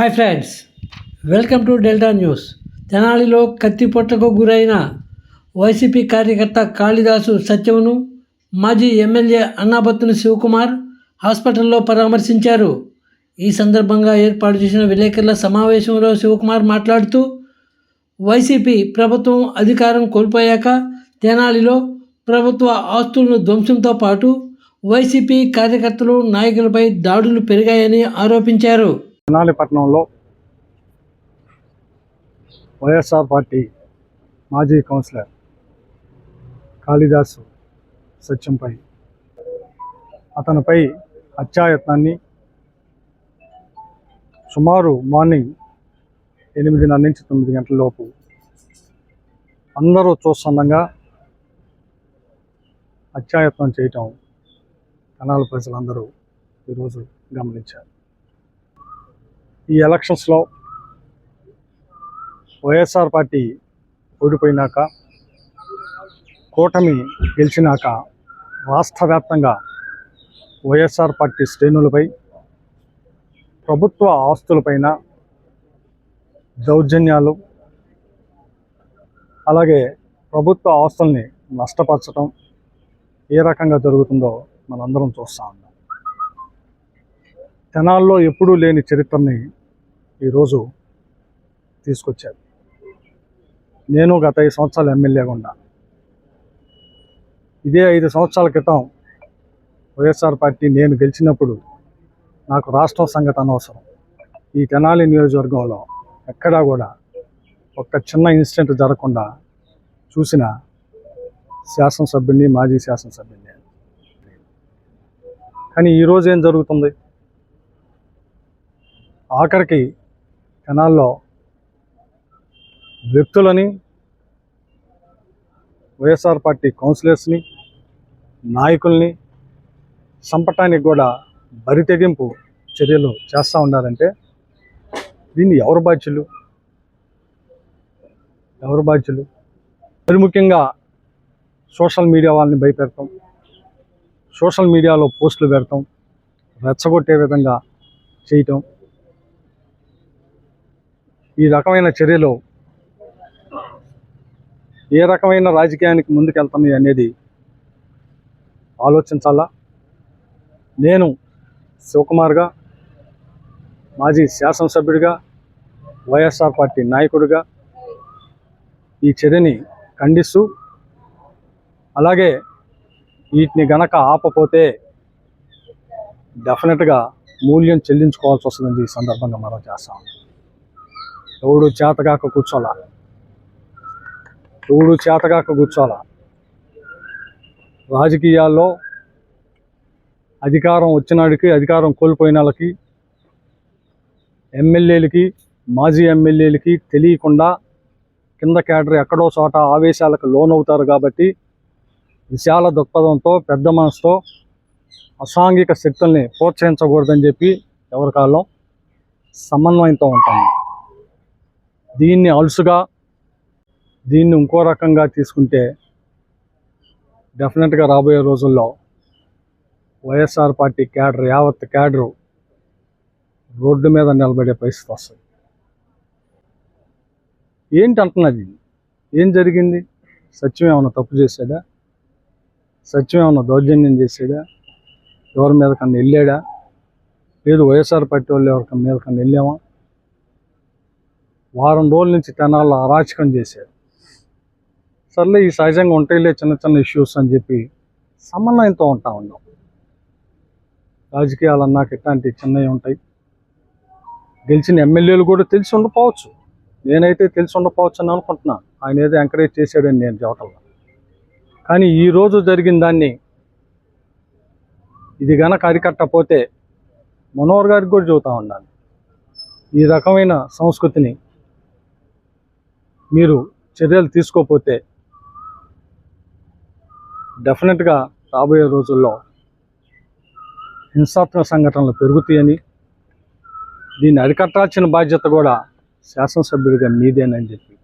Hi friends welcome to Delta News తెనాలిలో కత్తిపొట్టకు గురైన వైసీపీ కార్యకర్త కాళిదాసు సత్యమును మాజీ ఎమ్మెల్యే అన్నాబత్తుని శివకుమార్ హాస్పిటల్లో పరామర్శించారు. ఈ సందర్భంగా ఏర్పాటు చేసిన విలేకరుల సమావేశంలో శివకుమార్ మాట్లాడుతూ వైసీపీ ప్రభుత్వం అధికారం కోల్పోయాక తెనాలిలో ప్రభుత్వ ఆస్తులను ధ్వంసంతో పాటు వైసీపీ కార్యకర్తలు నాయకులపై దాడులు పెరిగాయని ఆరోపించారు. తెనాలి వైఎస్ఆర్ పార్టీ మాజీ కౌన్సిలర్ కాళిదాసు సత్యంపై అతనిపై హత్యాయత్నాన్ని సుమారు మార్నింగ్ ఎనిమిదిన్నర నుంచి తొమ్మిది గంటల లోపు అందరూ చూస్తుండగా హత్యాయత్నం చేయటం తెనాలి ప్రజలందరూ ఈరోజు గమనించారు. ఈ ఎలక్షన్స్లో వైఎస్ఆర్ పార్టీ ఓడిపోయినాక కూటమి గెలిచినాక రాష్ట్ర వ్యాప్తంగా వైఎస్ఆర్ పార్టీ శ్రేణులపై ప్రభుత్వ ఆస్తులపైన దౌర్జన్యాలు అలాగే ప్రభుత్వ ఆస్తుల్ని నష్టపరచడం ఏ రకంగా జరుగుతుందో మనందరం చూస్తూ ఉన్నాం. తెనాల్లో ఎప్పుడూ లేని చరిత్రని ఈరోజు తీసుకొచ్చారు. నేను గత ఐదు సంవత్సరాలు ఎమ్మెల్యేగా ఉన్నా. ఇదే ఐదు సంవత్సరాల క్రితం వైఎస్ఆర్ పార్టీ నేను గెలిచినప్పుడు నాకు రాష్ట్రం సంగతి అనవసరం. ఈ తెనాలి నియోజకవర్గంలో ఎక్కడా కూడా ఒక్క చిన్న ఇన్సిడెంట్ జరగకుండా చూసిన శాసనసభ్యుడిని మాజీ శాసనసభ్యుడిని. కానీ ఈరోజు ఏం జరుగుతుంది? ఆఖరికి క్షణాల్లో వ్యక్తులని వైఎస్ఆర్ పార్టీ కౌన్సిలర్స్ని నాయకుల్ని చంపటానికి కూడా బరితెగింపు చర్యలు చేస్తూ ఉన్నారంటే దీన్ని ఎవరు బాధ్యులు? ఎవరు బాధ్యులు? మరి ముఖ్యంగా సోషల్ మీడియా వాళ్ళని భయపెడతాం. సోషల్ మీడియాలో పోస్టులు పెడతాం. రెచ్చగొట్టే విధంగా చేయటం. ఈ రకమైన చర్యలు ఏ రకమైన రాజకీయానికి ముందుకెళ్తాయి అనేది ఆలోచించాలా? నేను శివకుమార్గా మాజీ శాసనసభ్యుడిగా వైఎస్ఆర్ పార్టీ నాయకుడిగా ఈ చర్యని ఖండిస్తూ అలాగే వీటిని గనక ఆపపోతే డెఫినెట్గా మూల్యం చెల్లించుకోవాల్సి వస్తుందని ఈ సందర్భంగా మనం చేస్తాం. ఎవడు చేతగాక కూర్చోాలా? ఎవడు చేతగాక కూర్చోాలా? రాజకీయాల్లో అధికారం వచ్చినాడికి అధికారం కోల్పోయిన వాళ్ళకి ఎమ్మెల్యేలకి మాజీ ఎమ్మెల్యేలకి తెలియకుండా కింద క్యాడర్ ఎక్కడో చోట ఆవేశాలకు లోనవుతారు కాబట్టి విశాల దృక్పథంతో పెద్ద మనసుతో అసాంఘిక శక్తుల్ని ప్రోత్సహించకూడదని చెప్పి ఎవరి కాలం సమన్వయంతో ఉంటాము దీన్ని అలుసుగా దీన్ని ఇంకో రకంగా తీసుకుంటే డెఫినెట్గా రాబోయే రోజుల్లో వైఎస్ఆర్ పార్టీ క్యాడర్ యావత్ క్యాడరు రోడ్డు మీద నిలబడే పరిస్థితి వస్తుంది. ఏంటి అంటున్నది ఏం జరిగింది? సత్యం ఏమైనా తప్పు చేశాడా? సత్యం ఏమైనా దౌర్జన్యం చేశాడా? ఎవరి మీద కన్నా వెళ్ళాడా? లేదు వైఎస్ఆర్ పార్టీ వాళ్ళు ఎవరికన్నా మీద కన్నా వెళ్ళామా? వారం రోజుల నుంచి తెనాల్లో అరాచకం చేశారు. సర్లే ఈ సహజంగా ఉంటాయిలే చిన్న చిన్న ఇష్యూస్ అని చెప్పి సమన్వయంతో ఉంటా ఉన్నాం. రాజకీయాలు అన్నాక ఇట్లాంటి చిన్నవి ఉంటాయి. గెలిచిన ఎమ్మెల్యేలు కూడా తెలిసి ఉండిపోవచ్చు. నేనైతే తెలిసి ఉండపోవచ్చు అని అనుకుంటున్నాను ఆయన ఏదో ఎంకరేజ్ చేశాడని నేను చెప్పటం కానీ ఈరోజు జరిగిన దాన్ని ఇది గనక అరికట్టపోతే మనోహర్ గారికి కూడా చెబుతా ఉన్నాను. ఈ రకమైన సంస్కృతిని మీరు చర్యలు తీసుకోకపోతే డెఫినెట్గా రాబోయే రోజుల్లో హింసాత్మక సంఘటనలు పెరుగుతాయని దీన్ని అరికట్టాల్సిన బాధ్యత కూడా శాసనసభ్యుడిగా మీదేనని చెప్పి